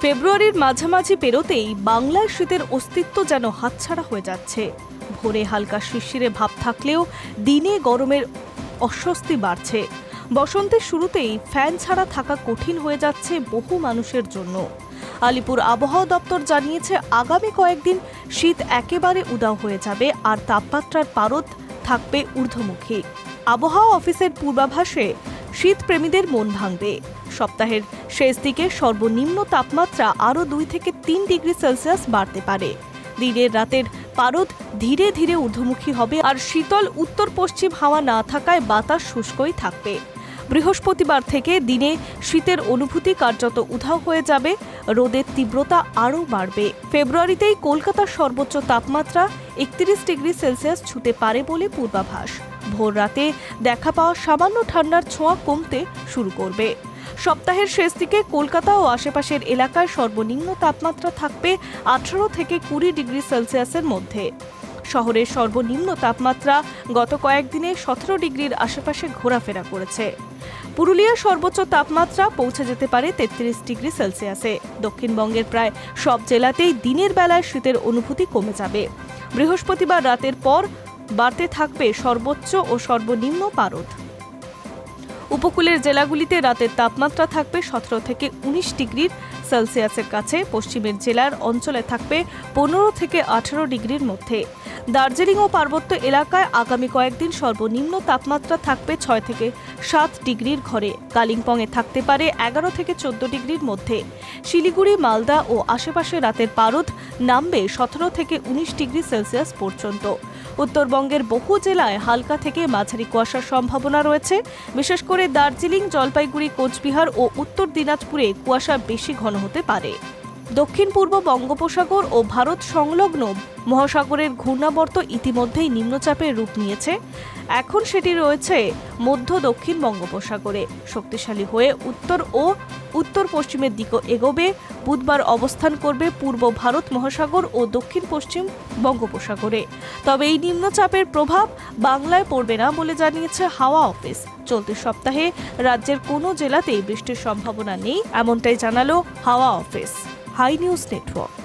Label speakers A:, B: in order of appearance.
A: ফেব্রুয়ারির মাঝামাঝি পেরোতেই বাংলার শীতের অস্তিত্ব যেন হাতছাড়া হয়ে যাচ্ছে। ভোরে হালকা শিশিরে ভাব থাকলেও দিনে গরমের অস্বস্তি বাড়ছে। বসন্তের শুরুতেই ফ্যান ছাড়া থাকা কঠিন হয়ে যাচ্ছে বহু মানুষের জন্য। আলিপুর আবহাওয়া দপ্তর জানিয়েছে, আগামী কয়েকদিন শীত একেবারে উদাও হয়ে যাবে আর তাপমাত্রার পারদ থাকবে ঊর্ধ্বমুখী। আবহাওয়া অফিসের পূর্বাভাসে শীতপ্রেমীদের মন ভাঙবে। সপ্তাহের শেষ দিকে সর্বনিম্ন তাপমাত্রা আরও দুই থেকে তিন ডিগ্রি সেলসিয়াস বাড়তে পারে। দিনের রাতের পারদ ধীরে ধীরে ঊর্ধ্বমুখী হবে আর শীতল উত্তর পশ্চিম হাওয়া না থাকায় বাতাস শুষ্কই থাকবে। বৃহস্পতিবার থেকে দিনে শীতের অনুভূতি কার্যত উধাও হয়ে যাবে, রোদের তীব্রতা আরও বাড়বে। ফেব্রুয়ারিতেই কলকাতার সর্বোচ্চ তাপমাত্রা একত্রিশ ডিগ্রি সেলসিয়াস ছুতে পারে বলে পূর্বাভাস। ভোর রাতে দেখা পাওয়া সামান্য ঠান্ডার ছোঁয়া কমতে শুরু করবে। সপ্তাহের শেষ দিকে কলকাতা ও আশেপাশের এলাকায় সর্বনিম্ন তাপমাত্রা থাকবে আঠারো থেকে কুড়ি ডিগ্রি সেলসিয়াসের মধ্যে। শহরের সর্বনিম্ন তাপমাত্রা গত কয়েকদিনে সতেরো ডিগ্রির আশেপাশে ঘোরাফেরা করেছে। পুরুলিয়ার সর্বোচ্চ তাপমাত্রা পৌঁছে যেতে পারে তেত্রিশ ডিগ্রি সেলসিয়াসে। দক্ষিণবঙ্গের প্রায় সব জেলাতেই দিনের বেলায় শীতের অনুভূতি কমে যাবে। বৃহস্পতিবার রাতের পর বাড়তে থাকবে সর্বোচ্চ ও সর্বনিম্ন পারদ। উপকূলের জেলাগুলিতে রাতের তাপমাত্রা থাকবে সতেরো থেকে উনিশ ডিগ্রির সেলসিয়াসের কাছে পশ্চিমের জেলার অঞ্চলে থাকবে পনেরো থেকে আঠারো ডিগ্রির মধ্যে। দার্জিলিং ও পার্বত্য এলাকায় আগামী কয়েকদিন সর্বনিম্ন তাপমাত্রা থাকবে ছয় থেকে সাত ডিগ্রির ঘরে। কালিম্পংয়ে থাকতে পারে এগারো থেকে চোদ্দ ডিগ্রির মধ্যে। শিলিগুড়ি, মালদা ও আশেপাশে রাতের পারদ নামবে সতেরো থেকে উনিশ ডিগ্রি সেলসিয়াস পর্যন্ত। উত্তরবঙ্গের বহু জেলায় হালকা থেকে মাঝারি কুয়াশার সম্ভাবনা রয়েছে। বিশেষ করে দার্জিলিং, জলপাইগুড়ি, কোচবিহার ও উত্তর দিনাজপুরে কুয়াশা বেশি ঘন হতে পারে। দক্ষিণ পূর্ব বঙ্গোপসাগর ও ভারত সংলগ্ন মহাসাগরের ঘূর্ণাবর্ত ইতিমধ্যেই নিম্নচাপের রূপ নিয়েছে। এখন সেটি রয়েছে মধ্য দক্ষিণ বঙ্গোপসাগরে। শক্তিশালী হয়ে উত্তর ও উত্তর পশ্চিমের দিকে এগোবে। বুধবার অবস্থান করবে পূর্ব ভারত মহাসাগর ও দক্ষিণ পশ্চিম বঙ্গোপসাগরে। তবে এই নিম্নচাপের প্রভাব বাংলায় পড়বে না বলে জানিয়েছে হাওয়া অফিস। চলতি সপ্তাহে রাজ্যের কোনো জেলাতেই বৃষ্টির সম্ভাবনা নেই, এমনটাই জানালো হাওয়া অফিস। High news network